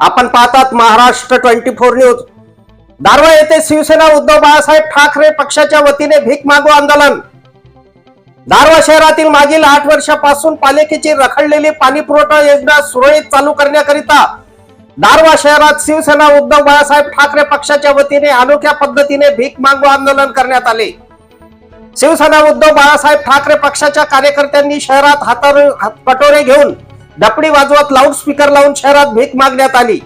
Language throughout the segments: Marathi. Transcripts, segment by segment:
आपण पाहतात Maharashtra twenty four news. Darwha येथे शिवसेना उद्धव बाळासाहेब ठाकरे पक्षाच्या वतीने भीक मागू आंदोलन. दारवा शहरातील मागील आठ वर्षापासून पालिकेची रखडलेली पाणी पुरवठा योजना सुरळीत चालू करण्याकरिता दारवा शहरात शिवसेना उद्धव बाळासाहेब ठाकरे पक्षाच्या वतीने अनोख्या पद्धतीने भीक मागू आंदोलन करण्यात आले. शिवसेना उद्धव बाळासाहेब ठाकरे पक्षाच्या कार्यकर्त्यांनी शहरात हातावर कटोरे घेऊन डपडी वाजवत लाऊडस्पीकर लावून शहरात भीक मागण्यात आली.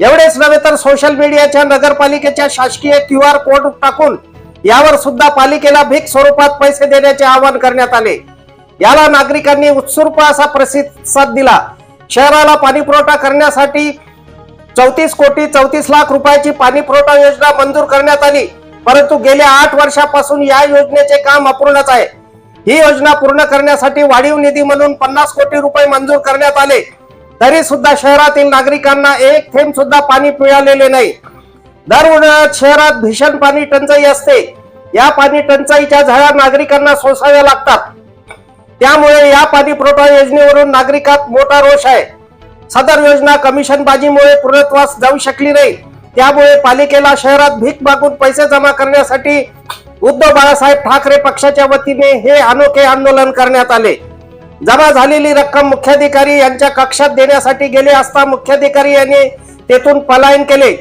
एवढेच नव्हे तर सोशल मीडियाच्या नगरपालिकेच्या शासकीय क्यू आर कोड टाकून यावर सुद्धा पालिकेला भीक स्वरूपात पैसे देण्याचे आवाहन करण्यात आले. याला नागरिकांनी उत्सुर्प असा प्रतिसाद दिला. शहराला पाणी पुरवठा करण्यासाठी चौतीस कोटी चौतीस लाख रुपयाची पाणी पुरवठा योजना मंजूर करण्यात आली. परंतु गेल्या आठ वर्षापासून या योजनेचे काम अपूर्णच आहे. ही योजना पूर्ण करण्यासाठी वाढीव निधी म्हणून पन्नास कोटी रुपये मंजूर करण्यात आले. तरी सुद्धा शहरातील नागरिकांना एक थेंब सुद्धा पाणी मिळालेले नाही. दर उन्हाळ्यात शहरात भीषण पाणी टंचाई असते. या पाणी टंचाईच्या झळा नागरिकांना सोसाव्या लागतात. त्यामुळे या पाणी पुरवठा योजनेवरून नागरिकात मोठा रोष आहे. सदर योजना कमिशनबाजीमुळे पूर्णत्वास जाऊ शकली नाही. त्यामुळे पालिकेला शहरात भीक मागून पैसे जमा करण्यासाठी उद्धव बाळासाहेब ठाकरे पक्षाच्या वतीने हे अनोखे आंदोलन करण्यात आले. जमा झालेली रक्कम मुख्याधिकारी यांच्या कक्षात देण्यासाठी गेले असता मुख्याधिकारी यांनी तेथून पलायन केले.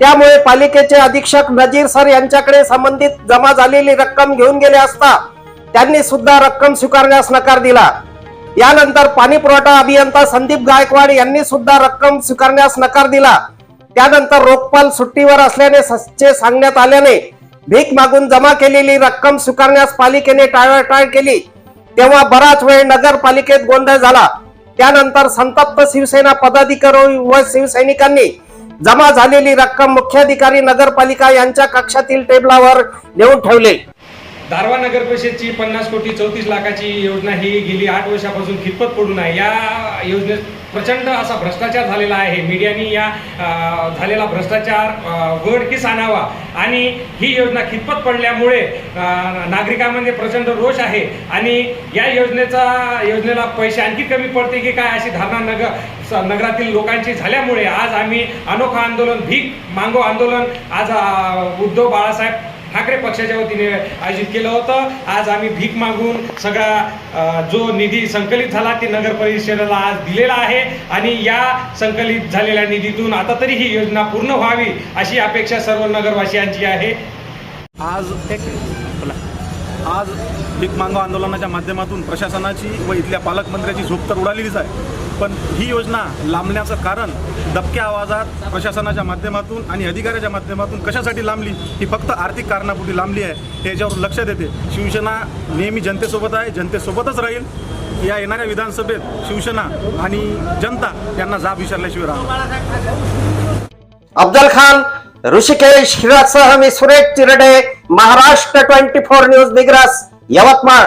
त्यामुळे पालिकेचे अधीक्षक नजीर सर यांच्याकडे संबंधित जमा झालेली रक्कम घेऊन गेले असता त्यांनी सुद्धा रक्कम स्वीकारण्यास नकार दिला. यानंतर पाणी पुरवठा अभियंता संदीप गायकवाड यांनी सुद्धा रक्कम स्वीकारण्यास नकार दिला. त्यानंतर रोखपाल सुट्टीवर असल्याने सांगण्यात आल्याने भीक मागून जमा केलेली रक्कम स्वीकारण्यास पालिकेने टाळाटाळ केली. तेव्हा बराच वेळ नगरपालिकेत गोंधळ झाला. त्यानंतर संतप्त शिवसेना पदाधिकारी व शिवसैनिकांनी जमा झालेली रक्कम मुख्याधिकारी नगरपालिका यांच्या कक्षातील टेबलावर नेऊन ठेवले. दारवा नगर परिषदची पन्नास कोटी चौतीस लाखाची योजना ही गेली आठ वर्षापासून खितपत पडून आहे या योजनेत प्रचंड असा भ्रष्टाचार झालेला आहे. मीडियानी या झालेला भ्रष्टाचार उघडकीस आणावा आणि ही योजना खितपत पडल्यामुळे नागरिकांमध्ये प्रचंड रोष आहे. आणि या योजनेचा योजनेला पैसे आणखी कमी पडते की काय अशी धारणा नगर नगरातील लोकांची झाल्यामुळे आज आम्ही अनोखा आंदोलन भीक मांगो आंदोलन आज उद्धव बाळासाहेब ठाकरे पक्षाच्या वतीने आयोजित केलं होतं. आज आम्ही भीक मागून सगळा जो निधी संकलित झाला ते नगर परिषदेला आज दिलेला आहे. आणि या संकलित झालेल्या निधीतून आता तरी ही योजना पूर्ण व्हावी अशी अपेक्षा सर्व नगरवासियांची आहे. आज आज भीक मागो आंदोलनाच्या माध्यमातून प्रशासनाची व इथल्या पालकमंत्र्याची झोप तर उडालेलीच आहे. पण ही योजना लांबण्याचं कारण दबक्या आवाजात प्रशासनाच्या माध्यमातून आणि अधिकाऱ्याच्या माध्यमातून कशासाठी लांबली? ही फक्त आर्थिक कारणापोटी लांबली आहे. याच्यावर लक्ष देते. शिवसेना नेहमी जनतेसोबत आहे. जनतेसोबतच राहील. या येणाऱ्या विधानसभेत शिवसेना आणि जनता यांना जाब विचारल्याशिवाय राहणार अफजल खान ऋषिकेश हिरासह मी Suresh Chirde Maharashtra twenty four news Digras Yavatmal.